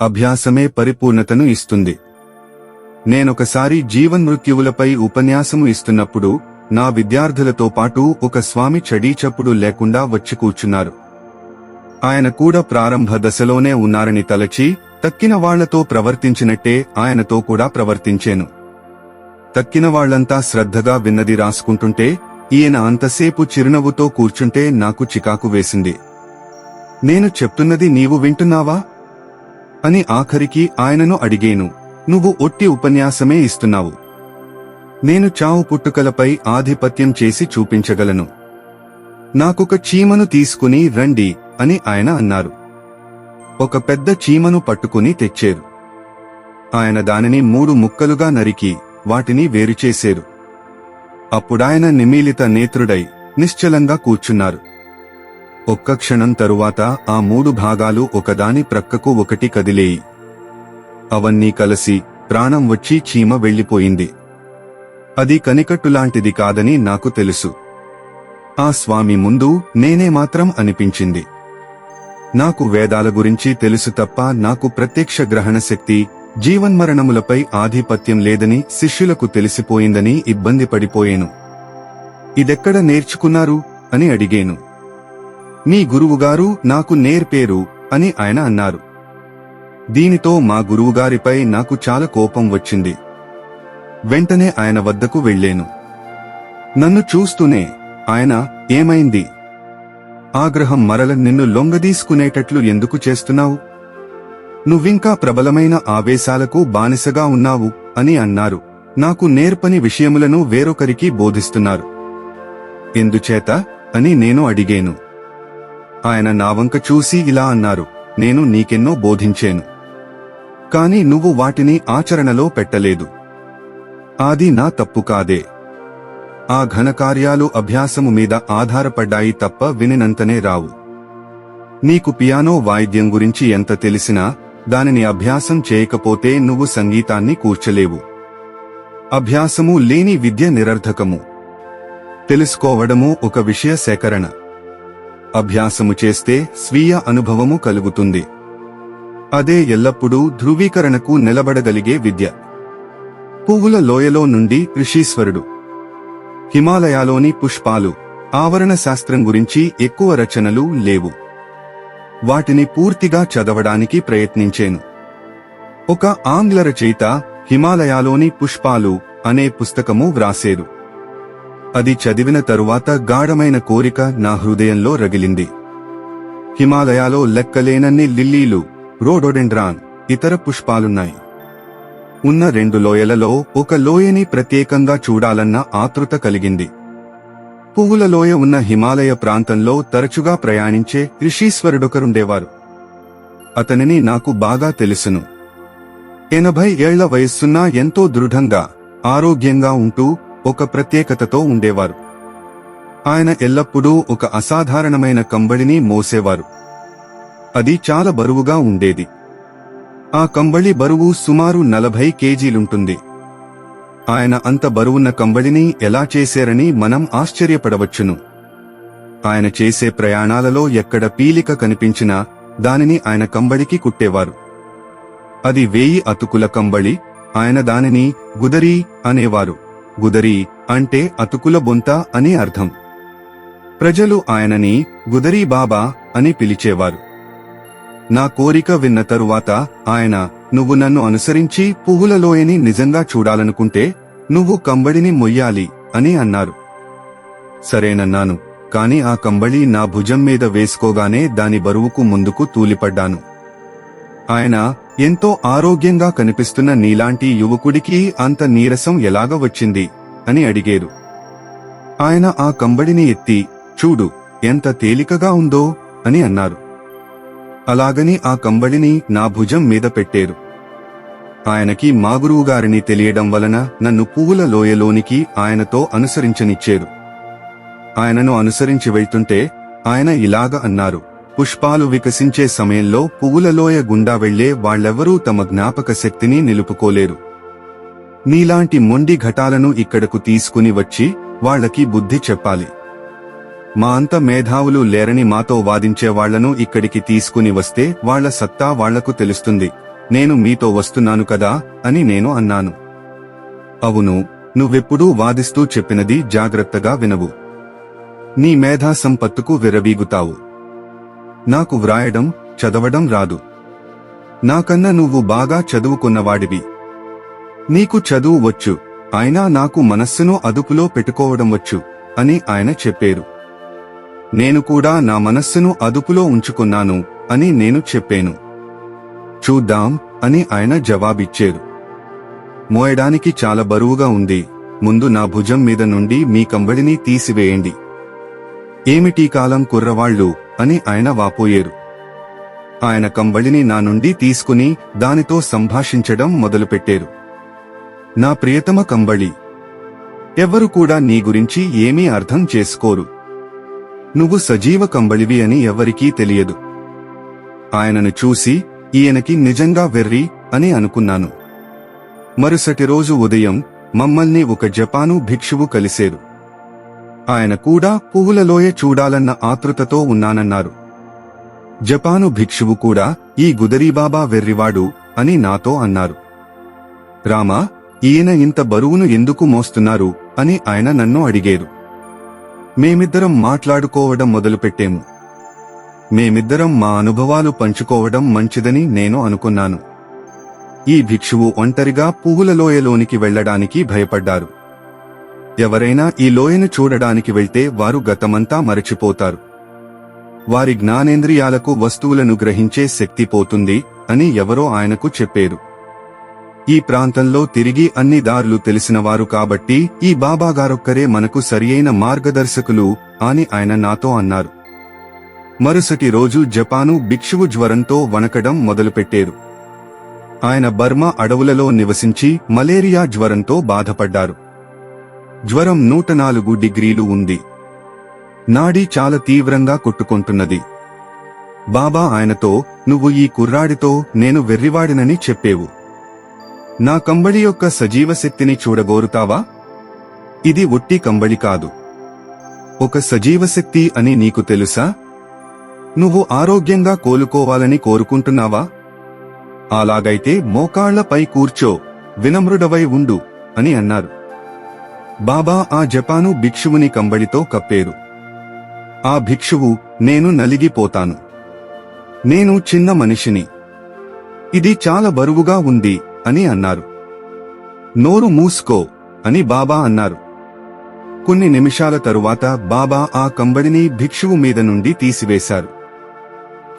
అభ్యాసమే పరిపూర్ణతను ఇస్తుంది. నేనొకసారి జీవన్మృత్యువులపై ఉపన్యాసము ఇస్తున్నప్పుడు నా విద్యార్థులతో పాటు ఒక స్వామి చడీచప్పుడు లేకుండా వచ్చి కూర్చున్నారు. ఆయన కూడా ప్రారంభ దశలోనే ఉన్నారని తలచి తక్కిన వాళ్ళతో ప్రవర్తించినట్టే ఆయనతో కూడా ప్రవర్తించాను. తక్కిన వాళ్ళంతా శ్రద్ధగా విన్నది రాసుకుంటుంటే ఈయన అంతసేపు చిరునవ్వుతో కూర్చుంటే నాకు చికాకు వేసింది. నేను చెప్తున్నది నీవు వింటున్నావా? అని ఆఖరికి ఆయనను అడిగేను నువ్వు ఒట్టి ఉపన్యాసమే ఇస్తున్నావు. నేను చావు పుట్టుకలపై ఆధిపత్యం చేసి చూపించగలను. నాకొక చీమను తీసుకుని రండి అని ఆయన అన్నారు. ఒక పెద్ద చీమను పట్టుకుని తెచ్చారు. ఆయన దానిని మూడు ముక్కలుగా నరికి వాటిని వేరుచేశారు. అప్పుడాయన నిమీలిత నేత్రుడై నిశ్చలంగా కూర్చున్నారు. ఒక్క క్షణం తరువాత ఆ మూడు భాగాలు ఒకదాని ప్రక్కకు ఒకటి కదిలేయి. అవన్నీ కలిసి ప్రాణం వచ్చి చీమ వెళ్ళిపోయింది అది కనికట్టులాంటిది కాదని నాకు తెలుసు. ఆ స్వామి ముందు నేనే మాత్రం అనిపించింది. నాకు వేదాల గురించి తెలుసు తప్ప నాకు ప్రత్యక్ష గ్రహణ శక్తి జీవన్మరణములపై ఆధిపత్యం లేదని శిష్యులకు తెలిసిపోయిందని ఇబ్బంది పడిపోయేను. ఇదెక్కడ నేర్చుకున్నారు? అని అడిగేను. మీ గురువుగారు నాకు నేర్పేరు అని ఆయన అన్నారు. దీనితో మా గురువుగారిపై నాకు చాలా కోపం వచ్చింది. వెంటనే ఆయన వద్దకు వెళ్ళేను నన్ను చూస్తూనే ఆయన ఏమైంది? ఆగ్రహం మరల నిన్ను లొంగదీసుకునేటట్లు ఎందుకు చేస్తున్నావు? నువ్వింకా ప్రబలమైన ఆవేశాలకు బానిసగా ఉన్నావు అని అన్నారు. నాకు నేర్పని విషయములను వేరొకరికి బోధిస్తున్నారు. ఎందుచేత అని నేను అడిగాను. ఆయన నావంక చూసి ఇలా అన్నారు నేను నీకెన్నో బోధించాను. కాని నువ్వు వాటిని ఆచరణలో పెట్టలేదు. ఆది నా తప్పు కాదే. ఆ ఘనకార్యాలు అభ్యాసము మీద ఆధారపడ్డాయి తప్ప వినినంతనే రావు. నీకు పియానో వాయిద్యం గురించి ఎంత తెలిసినా దానిని అభ్యాసం చేయకపోతే నువ్వు సంగీతాన్ని కూర్చలేవు. అభ్యాసము లేని విద్య నిరర్ధకము తెలుసుకోవడము ఒక విషయ సేకరణ. అభ్యాసము చేస్తే స్వీయ అనుభవము కలుగుతుంది. అదే ఎల్లప్పుడూ ధృవీకరణకు నిలబడగలిగే విద్య. పువ్వుల లోయలో నుండి ఋషీశ్వరుడు. హిమాలయాలోని పుష్పాలు ఆవరణ శాస్త్రం గురించి ఎక్కువ రచనలు లేవు. వాటిని పూర్తిగా చదవడానికి ప్రయత్నించాను. ఒక ఆంగ్ల రచయిత హిమాలయాలోని పుష్పాలు అనే పుస్తకము వ్రాసేరు అది చదివిన తరువాత గాఢమైన కోరిక నా హృదయంలో రగిలింది. హిమాలయాలో లెక్కలేనన్ని లిల్లీలు రోడోడెండ్రాన్ ఇతర పుష్పాలున్నాయి. ఉన్న రెండు లోయలలో ఒక లోయని ప్రత్యేకంగా చూడాలన్న ఆతృత కలిగింది. పువ్వుల లోయ ఉన్న హిమాలయ ప్రాంతంలో తరచుగా ప్రయాణించే ఋషీశ్వరుడొకరుండేవారు. అతనిని నాకు బాగా తెలుసును. ఎనభై ఏళ్ళ వయస్సున్నా ఎంతో దృఢంగా ఆరోగ్యంగా ఉంటూ ఒక ప్రత్యేకతతో ఉండేవారు. ఆయన ఎల్లప్పుడూ ఒక అసాధారణమైన కంబళిని మోసేవారు. అది చాలా బరువుగా ఉండేది. ఆ కంబళి బరువు సుమారు నలభై కేజీలుంటుంది. ఆయన అంత బరువున్న కంబళిని ఎలా చేశారని మనం ఆశ్చర్యపడవచ్చును. ఆయన చేసే ప్రయాణాలలో ఎక్కడ పీలిక కనిపించినా దానిని ఆయన కంబళికి కుట్టేవారు. అది వేయి అతుకుల కంబళి ఆయన దానిని గుదరీ అనేవారు. గుదరీ అంటే అతుకుల బొంత అని అర్థం. ప్రజలు ఆయనని గుదరీ బాబా అని పిలిచేవారు. నా కోరిక విన్న తరువాత ఆయన నువ్వు నన్ను అనుసరించి పువ్వులలోయని నిజంగా చూడాలనుకుంటే నువ్వు కంబడిని మొయ్యాలి అని అన్నారు. సరేనన్నాను కాని ఆ కంబళి నా భుజం మీద వేసుకోగానే దాని బరువుకు ముందుకు తూలిపడ్డాను. ఆయన ఎంతో ఆరోగ్యంగా కనిపిస్తున్న నీలాంటి యువకుడికి అంత నీరసం ఎలాగ వచ్చింది? అని అడిగేరు. ఆయన ఆ కంబడిని ఎత్తి చూడు ఎంత తేలికగా ఉందో అని అన్నారు. అలాగని ఆ కంబడిని నా భుజం మీద పెట్టేరు. ఆయనకి మా గురువుగారిని తెలియడం వలన నన్ను పువ్వుల లోయలోనికి ఆయనతో అనుసరించనిచ్చేరు. ఆయనను అనుసరించి వెళ్తుంటే ఆయన ఇలాగ అన్నారు. పుష్పాలు వికసించే సమయంలో పువ్వులలోయ గుండా వెళ్ళే వాళ్ళెవరూ తమ జ్ఞాపక శక్తిని నిలుపుకోలేరు. నీలాంటి మొండి ఘటాలను ఇక్కడకు తీసుకుని వచ్చి వాళ్ళకి బుద్ధి చెప్పాలి. మా అంత మేధావులు లేరని మాతో వాదించే వాళ్ళను ఇక్కడికి తీసుకుని వస్తే వాళ్ళ సత్తా వాళ్ళకు తెలుస్తుంది. నేను మీతో వస్తున్నాను కదా అని నేను అన్నాను. అవును నువ్వెప్పుడూ వాదిస్తూ చెప్పినది జాగ్రత్తగా వినవు. నీ మేధా సంపత్తుకు విరవీగుతావు నాకు వ్రాయడం చదవడం రాదు. నాకన్నా నువ్వు బాగా చదువుకున్నవాడివి. నీకు చదువు వచ్చు అయినా నాకు మనస్సును అదుపులో పెట్టుకోవడం వచ్చు అని ఆయన చెప్పారు. నేను కూడా నా మనస్సును అదుపులో ఉంచుకున్నాను అని నేను చెప్పాను. చూద్దాం అని ఆయన జవాబిచ్చారు. మోయడానికి చాలా బరువుగా ఉంది ముందు నా భుజం మీద నుండి మీ కంబడిని తీసివేయండి. ఏమిటి కాలం కుర్రవాళ్ళు అని ఆయన వాపోయేరు. ఆయన కంబళిని నా నుండి తీసుకుని దానితో సంభాషించడం మొదలుపెట్టారు. నా ప్రియతమ కంబళి ఎవ్వరు కూడా నీ గురించి ఏమీ అర్థం చేసుకోరు. నువ్వు సజీవ కంబళివి అని ఎవరికీ తెలియదు. ఆయనను చూసి ఈయనకి నిజంగా వెర్రి అని అనుకున్నాను. మరుసటి రోజు ఉదయం మమ్మల్ని ఒక జపాను భిక్షువు కలిసేరు. ఆయన కూడా పువ్వులలోయ చూడాలన్న ఆతృతతో ఉన్నానన్నారు. జపాను భిక్షువు కూడా ఈ గుదరీబాబా వెర్రివాడు అని నాతో అన్నారు. రామా ఈయన ఇంత బరువును ఎందుకు మోస్తున్నారు? అని ఆయన నన్ను అడిగేరు. మేమిద్దరం మాట్లాడుకోవడం మొదలుపెట్టేము. మేమిద్దరం మా అనుభవాలు పంచుకోవడం మంచిదని నేను అనుకున్నాను. ఈ భిక్షువు ఒంటరిగా పువ్వుల లోయలోనికి వెళ్ళడానికి భయపడ్డారు. ఎవరైనా ఈ లోయను చూడడానికి వెళ్తే వారు గతమంతా మరచిపోతారు. వారి జ్ఞానేంద్రియాలకు వస్తువులను గ్రహించే శక్తి పోతుంది అని ఎవరో ఆయనకు చెప్పారు. ఈ ప్రాంతంలో తిరిగి అన్ని దారులు తెలిసినవారు కాబట్టి ఈ బాబాగారొక్కరే మనకు సరియైన మార్గదర్శకులు అని ఆయన నాతో అన్నారు. మరుసటి రోజు జపాను భిక్షువు జ్వరంతో వణకడం మొదలుపెట్టారు. ఆయన బర్మా అడవులలో నివసించి మలేరియా జ్వరంతో బాధపడ్డారు. జ్వరం నూట నాలుగు డిగ్రీలు ఉంది. నాడి చాలా తీవ్రంగా కొట్టుకుంటున్నది. బాబా ఆయనతో నువ్వు ఈ కుర్రాడితో నేను వెర్రివాడినని చెప్పేవు. నా కంబళి యొక్క సజీవ శక్తిని చూడగోరుతావా? ఇది ఒట్టి కంబళి కాదు. ఒక సజీవ శక్తి అని నీకు తెలుసా? నువ్వు ఆరోగ్యంగా కోలుకోవాలని కోరుకుంటున్నావా? అలాగైతే మోకాళ్ళపై కూర్చో వినమ్రుడవై ఉండు అని అన్నారు. బాబా ఆ జపాను భిక్షువుని కంబళితో కప్పేరు. ఆ భిక్షువు నేను నలిగిపోతాను. నేను చిన్న మనిషిని. ఇది చాలా బరువుగా ఉంది అని అన్నారు. నోరు మూసుకో అని బాబా అన్నారు. కొన్ని నిమిషాల తరువాత బాబా ఆ కంబడిని భిక్షువు మీద నుండి తీసివేశారు.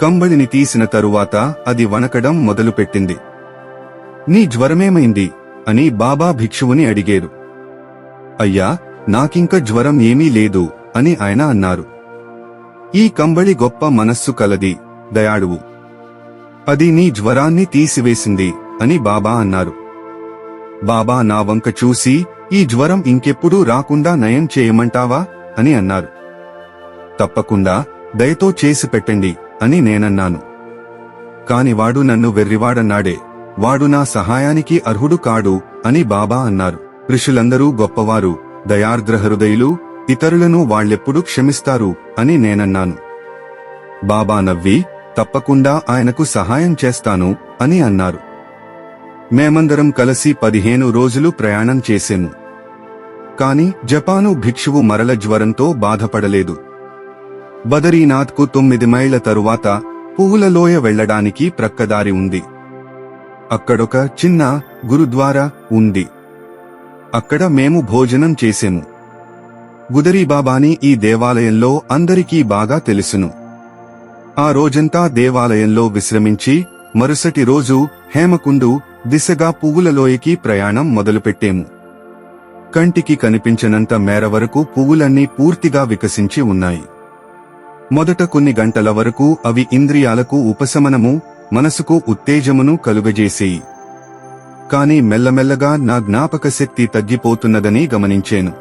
కంబడిని తీసిన తరువాత అది వణకడం మొదలుపెట్టింది. నీ జ్వరమేమైంది? అని బాబా భిక్షువుని అడిగేరు. అయ్యా నాకింక జ్వరం ఏమీ లేదు అని ఆయన అన్నారు. ఈ కంబళి గొప్ప మనస్సు కలది దయాడువు అది నీ జ్వరాన్ని తీసివేసింది అని బాబా అన్నారు. బాబా నా వంక చూసి ఈ జ్వరం ఇంకెప్పుడూ రాకుండా నయం చేయమంటావా? అని అన్నారు. తప్పకుండా దయతో చేసి పెట్టండి అని నేనన్నాను. కాని వాడు నన్ను వెర్రివాడన్నాడే వాడు నా సహాయానికి అర్హుడు కాడు అని బాబా అన్నారు. ఋషులందరూ గొప్పవారు దయార్ద్రహృదయులు ఇతరులను వాళ్ళెప్పుడు క్షమిస్తారు అని నేనన్నాను. బాబా నవ్వి తప్పకుండా ఆయనకు సహాయం చేస్తాను అని అన్నారు. మేమందరం కలిసి పదిహేను రోజులు ప్రయాణం చేసేము. కాని జపాను భిక్షువు మరల జ్వరంతో బాధపడలేదు. బదరీనాథ్కు తొమ్మిది మైళ్ళ తరువాత పువ్వులలోయ వెళ్ళడానికి ప్రక్కదారి ఉంది. అక్కడొక చిన్న గురుద్వారా ఉంది. అక్కడ మేము భోజనం చేసెము. గుదరీబాబాని ఈ దేవాలయంలో అందరికీ బాగా తెలుసును. ఆ రోజంతా దేవాలయంలో విశ్రమించి మరుసటి రోజు హేమకుండు దిశగా పువ్వులలోయకి ప్రయాణం మొదలుపెట్టేము. కంటికి కనిపించనంత మేర వరకు పువ్వులన్నీ పూర్తిగా వికసించి ఉన్నాయి. మొదట కొన్ని గంటల వరకు అవి ఇంద్రియాలకు ఉపశమనము మనసుకు ఉత్తేజమును కలుగజేసేయి. కానీ మెల్లమెల్లగా నా జ్ఞాపక శక్తి తగ్గిపోతున్నదని గమనించాను.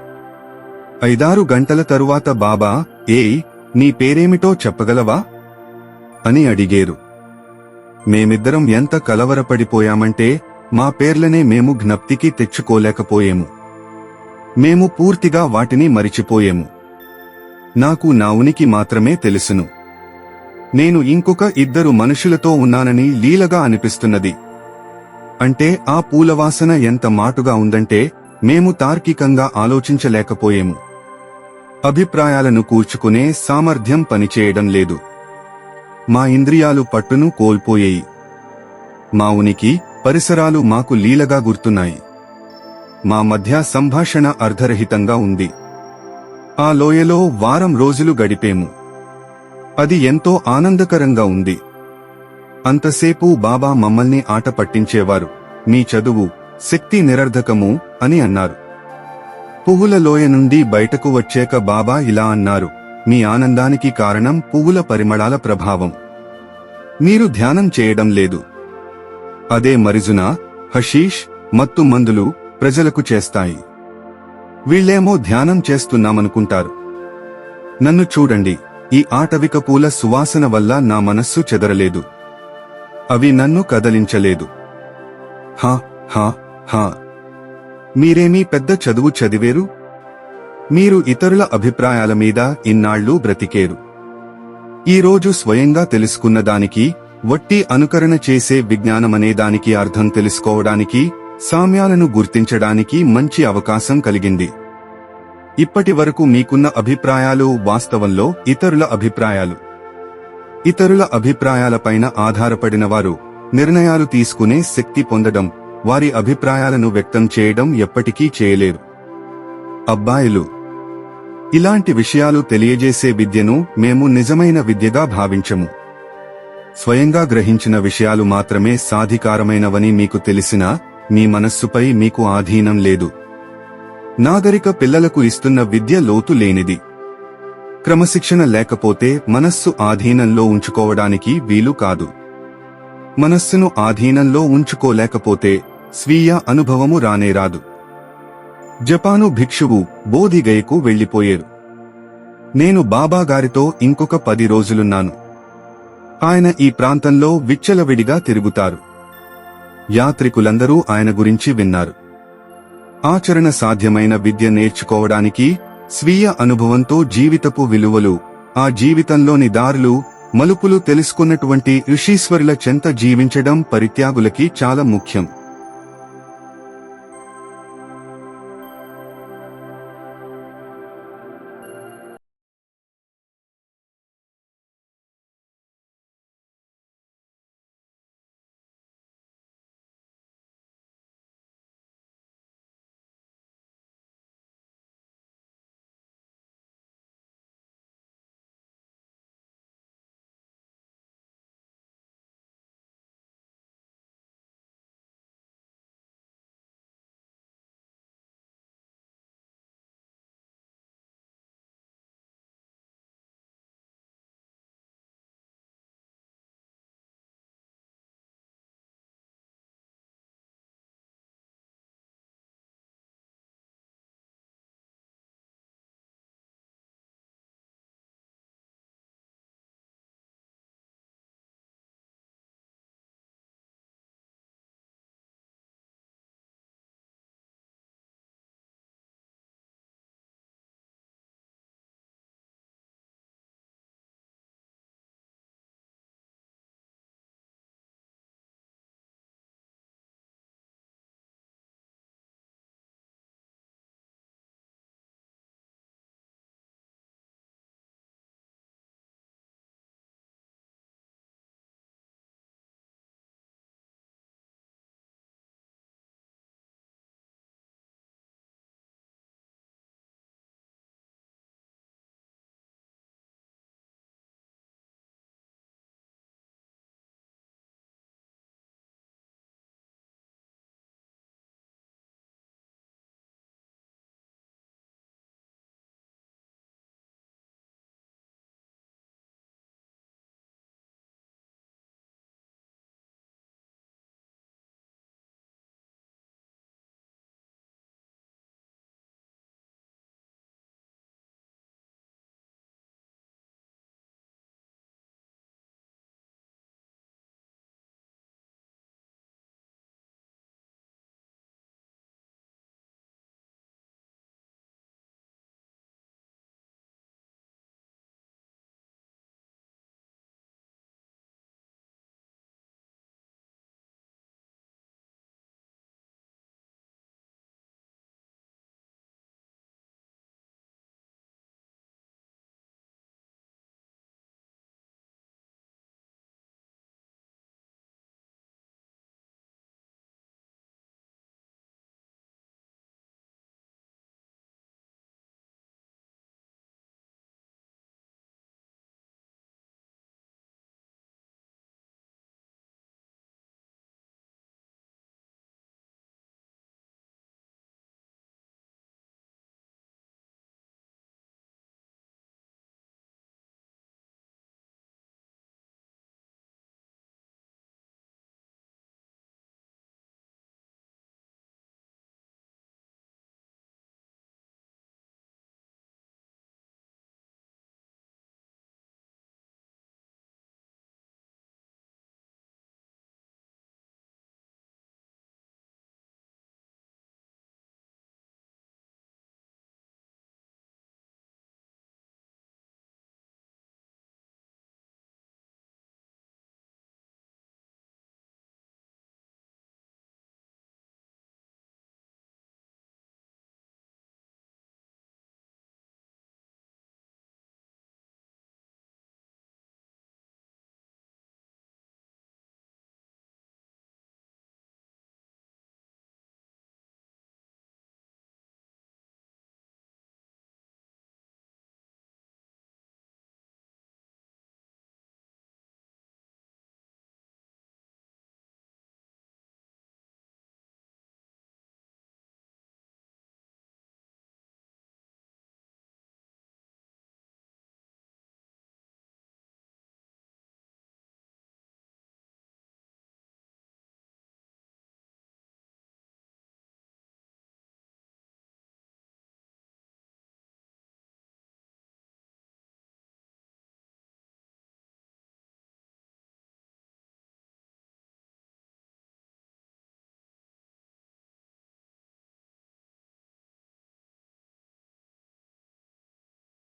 ఐదారు గంటల తరువాత బాబా ఏయ్ నీ పేరేమిటో చెప్పగలవా? అని అడిగేరు. మేమిద్దరం ఎంత కలవరపడిపోయామంటే మా పేర్లనే మేము జ్ఞప్తికి తెచ్చుకోలేకపోయేము. మేము పూర్తిగా వాటిని మరిచిపోయేము. నాకు నా ఉనికి మాత్రమే తెలుసును. నేను ఇంకొక ఇద్దరు మనుషులతో ఉన్నానని లీలగా అనిపిస్తున్నది. అంటే ఆ పూలవాసన ఎంత మాటుగా ఉందంటే మేము తార్కికంగా ఆలోచించలేకపోయేము. అభిప్రాయాలను కూర్చుకునే సామర్థ్యం పనిచేయడం లేదు. మా ఇంద్రియాలు పట్టును కోల్పోయేయి. మా ఉనికి పరిసరాలు మాకు లీలగా గుర్తున్నాయి. మా మధ్య సంభాషణ అర్ధరహితంగా ఉంది. ఆ లోయలో వారం రోజులు గడిపేము. అది ఎంతో ఆనందకరంగా ఉంది. అంతసేపు బాబా మమ్మల్ని ఆట పట్టించేవారు. మీ చదువు శక్తి నిరర్ధకము అని అన్నారు. పువ్వుల లోయ నుండి బయటకు వచ్చాక బాబా ఇలా అన్నారు. మీ ఆనందానికి కారణం పువ్వుల పరిమళాల ప్రభావం. మీరు ధ్యానం చేయడం లేదు. అదే మరిజున హషీష్ మత్తు మందులు ప్రజలకు చేస్తాయి. వీళ్ళేమో ధ్యానం చేస్తున్నామనుకుంటారు. నన్ను చూడండి ఈ ఆటవిక పూల సువాసన వల్ల నా మనస్సు చెదరలేదు. అవి నన్ను కదలించలేదు. హా హా హా. మీరేమీ పెద్ద చదువు చదివేరు? మీరు ఇతరుల అభిప్రాయాల మీద ఇన్నాళ్ళు బ్రతికేరు. ఈ రోజు స్వయంగా తెలుసుకున్న దానికి వట్టి అనుకరణ చేసే విజ్ఞానమనే దానికి అర్థం తెలుసుకోవడానికి సామ్యాలను గుర్తించడానికి మంచి అవకాశం కలిగింది. ఇప్పటి వరకు మీకున్న అభిప్రాయాలు వాస్తవంలో ఇతరుల అభిప్రాయాలు. ఇతరుల అభిప్రాయాలపైన ఆధారపడిన వారు నిర్ణయాలు తీసుకునే శక్తి పొందడం వారి అభిప్రాయాలను వ్యక్తం చేయడం ఎప్పటికీ చేయలేరు. అబ్బాయిలు ఇలాంటి విషయాలు తెలియజేసే విద్యను మేము నిజమైన విద్యగా భావించము. స్వయంగా గ్రహించిన విషయాలు మాత్రమే సాధికారమైనవని మీకు తెలిసినా మీ మనస్సుపై మీకు ఆధీనం లేదు. నాగరిక పిల్లలకు ఇస్తున్న విద్య లోతు లేనిది. క్రమశిక్షణ లేకపోతే మనస్సు ఆధీనంలో ఉంచుకోవడానికి వీలు కాదు. మనస్సును ఆధీనంలో ఉంచుకోలేకపోతే స్వీయ అనుభవము రానేరాదు జపాను భిక్షువు బోధిగయకు వెళ్ళిపోయారు నేను బాబా గారితో ఇంకొక పది రోజులున్నాను. ఆయన ఈ ప్రాంతంలో విచ్చలవిడిగా తిరుగుతారు. యాత్రికులందరూ ఆయన గురించి విన్నారు. ఆచరణ సాధ్యమైన విద్య నేర్చుకోవడానికి స్వీయ అనుభవంతో జీవితపు విలువలు ఆ జీవితంలోని దారులు మలుపులు తెలుసుకున్నటువంటి ఋషీశ్వరుల చెంత జీవించడం పరిత్యాగులకి చాలా ముఖ్యం.